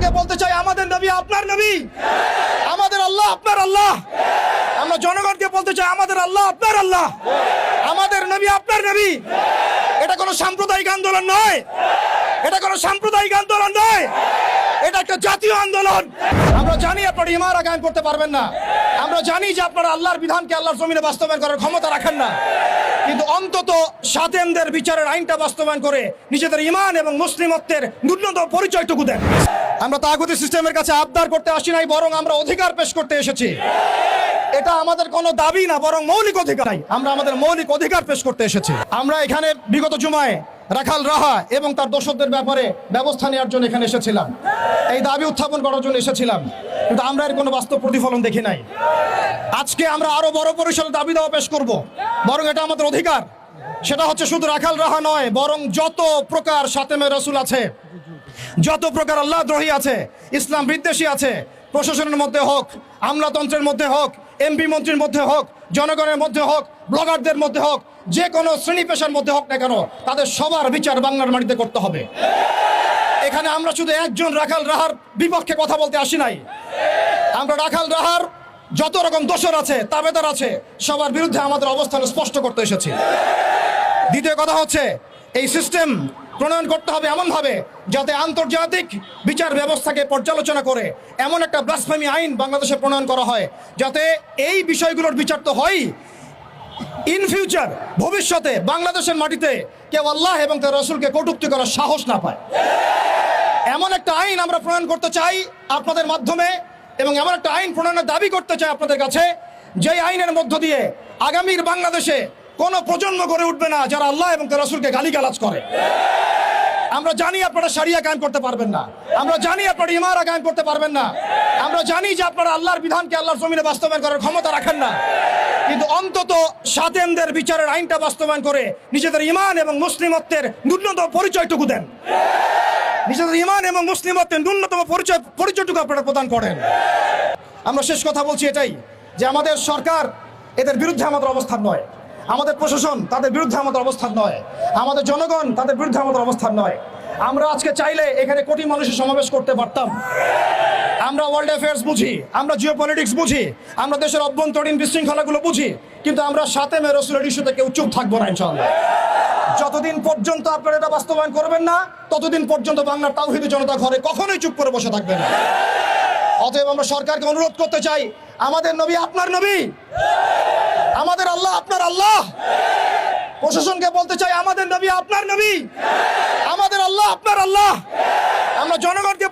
প্রশাসনকে বলতে চাই, আমাদের নবী আপনার নবী। আমাদের আল্লাহ আপনার আল্লাহ। আমরা জনগণকে বলতে চাই, আমাদের আল্লাহ আপনার আল্লাহ। আমাদের নবী আপনার নবী। এটা কোনো সাম্প্রদায়িক আন্দোলন নয়। এটা কোনো সাম্প্রদায়িক আন্দোলন নয়। এটা একটা জাতীয় আন্দোলন। আমরা জানি আপনারা ইমারা গায়ন করতে পারবেন না। আমরা জানি যে আপনারা আল্লাহর বিধানকে আল্লাহর জমিনে বাস্তবায়ন করার ক্ষমতা রাখেন না। কিন্তু অন্তত সাতেমদের বিচারের আইনটা বাস্তবায়ন করে নিজেদের ইমান এবং মুসলিমত্বের ন্যূনতম পরিচয়টুকু দেন। আমরা তাগুতি সিস্টেমের কাছে আবদার করতে আসি নাই, বরং আমরা অধিকার পেশ করতে এসেছি। এটা আমাদের কোনো দাবি না, বরং মৌলিক অধিকার। আমরা আমাদের মৌলিক অধিকার পেশ করতে এসেছি। আমরা এখানে বিগত জুমায় রাখাল রাহা এবং তার দোষদের ব্যাপারে ব্যবস্থা নেওয়ার জন্য এখানে এসেছিলাম। এই দাবি উত্থাপন করার জন্য এসেছিলাম। কিন্তু আমরা এর কোনো বাস্তব প্রতিফলন দেখি নাই। আজকে আমরা আরও বড় পরিসরে দাবি দেওয়া পেশ করব। বরং এটা আমাদের অধিকার। সেটা হচ্ছে শুধু রাখাল রাহা নয়, বরং যত প্রকার সাতেমে রসুল আছে, যত প্রকার আল্লাহ দ্রোহী আছে, ইসলাম বিদ্বেষী আছে, প্রশাসনের মধ্যে হোক, আমলাতন্ত্রের মধ্যে হোক, এমপি মন্ত্রীর মধ্যে হোক, জনগণের মধ্যে হোক, ব্লগারদের মধ্যে হোক, যে কোনো শ্রেণি পেশার মধ্যে হোক না কেন, তাদের সবার বিচার বাংলার মাটিতে করতে হবে। এখানে আমরা শুধু একজন রাখাল রাহার বিপক্ষে কথা বলতে আসি নাই। আমরা রাখাল রাহার যত রকম দোষর আছে তাবেদার আছে, সবার বিরুদ্ধে আমাদের অবস্থান স্পষ্ট করতে এসেছি। দ্বিতীয় কথা হচ্ছে, এই সিস্টেম প্রণয়ন করতে হবে এমনভাবে যাতে আন্তর্জাতিক বিচার ব্যবস্থাকে পর্যালোচনা করে এমন একটা ব্লাসফেমি আইন বাংলাদেশে প্রণয়ন করা হয়, যাতে এই বিষয়গুলোর বিচার তো হয়ই। ইন ফিউচার ভবিষ্যতে বাংলাদেশের মাটিতে কেউ আল্লাহ এবং তার রসুলকে কটুক্তি করার সাহস না পায়। এমন একটা আইন আমরা প্রণয়ন করতে চাই আপনাদের মাধ্যমে এবং এমন একটা আইন প্রণয়নের দাবি করতে চাই আপনাদের কাছে, যেই আইনের মধ্য দিয়ে আগামীর বাংলাদেশে কোনো প্রজন্ম গড়ে উঠবে না যারা আল্লাহ এবং তার রসুলকে গালিগালাজ করে। আমরা জানি আপনারা সারিয়া কায়েম করতে পারবেন না। আমরা জানি আপনারা ইমারা কায়েম করতে পারবেন না। আমরা জানি যে আপনারা আল্লাহর বিধানকে আল্লাহর জমিনে বাস্তবায়ন করার ক্ষমতা রাখেন না। কিন্তু অন্তত সাতেমদের বিচারের আইনটা বাস্তবায়ন করে নিজেদের ইমান এবং মুসলিমত্বের ন্যূনতম পরিচয়টুকু দেন। নিজেদের ইমান এবং মুসলিমত্বের ন্যূনতম পরিচয় পরিচয়টুকু আপনারা প্রদান করেন। আমরা শেষ কথা বলছি এটাই, যে আমাদের সরকার এদের বিরুদ্ধে আমাদের অবস্থান নয়। আমাদের প্রশাসন তাদের বিরুদ্ধে আমাদের অবস্থান নয়। আমাদের জনগণ তাদের বিরুদ্ধে আমাদের অবস্থান নয়। আমরা আজকে চাইলে এখানে কোটি মানুষের সমাবেশ করতে পারতাম। আমরা ওয়ার্ল্ড অ্যাফেয়ার্স বুঝি, আমরা জিও পলিটিক্স বুঝি, আমরা দেশের অভ্যন্তরীণ বিশৃঙ্খলাগুলো বুঝি, কিন্তু আমরা সাথে মে রসুলের ইস্যুতে কেউ চুপ থাকব না ইনশাল্লাহ যতদিন পর্যন্ত আপনারা এটা বাস্তবায়ন করবেন না, ততদিন পর্যন্ত বাংলার তাওহিদ জনতা ঘরে কখনোই চুপ করে বসে থাকবে না। অতএব আমরা সরকারকে অনুরোধ করতে চাই, আমাদের নবী আপনার নবী। আমাদের আল্লাহ আপনার আল্লাহ। প্রশাসনকে বলতে চাই, আমাদের নবী আপনার নবী। আমাদের আল্লাহ আপনার আল্লাহ। আমরা জনগণকে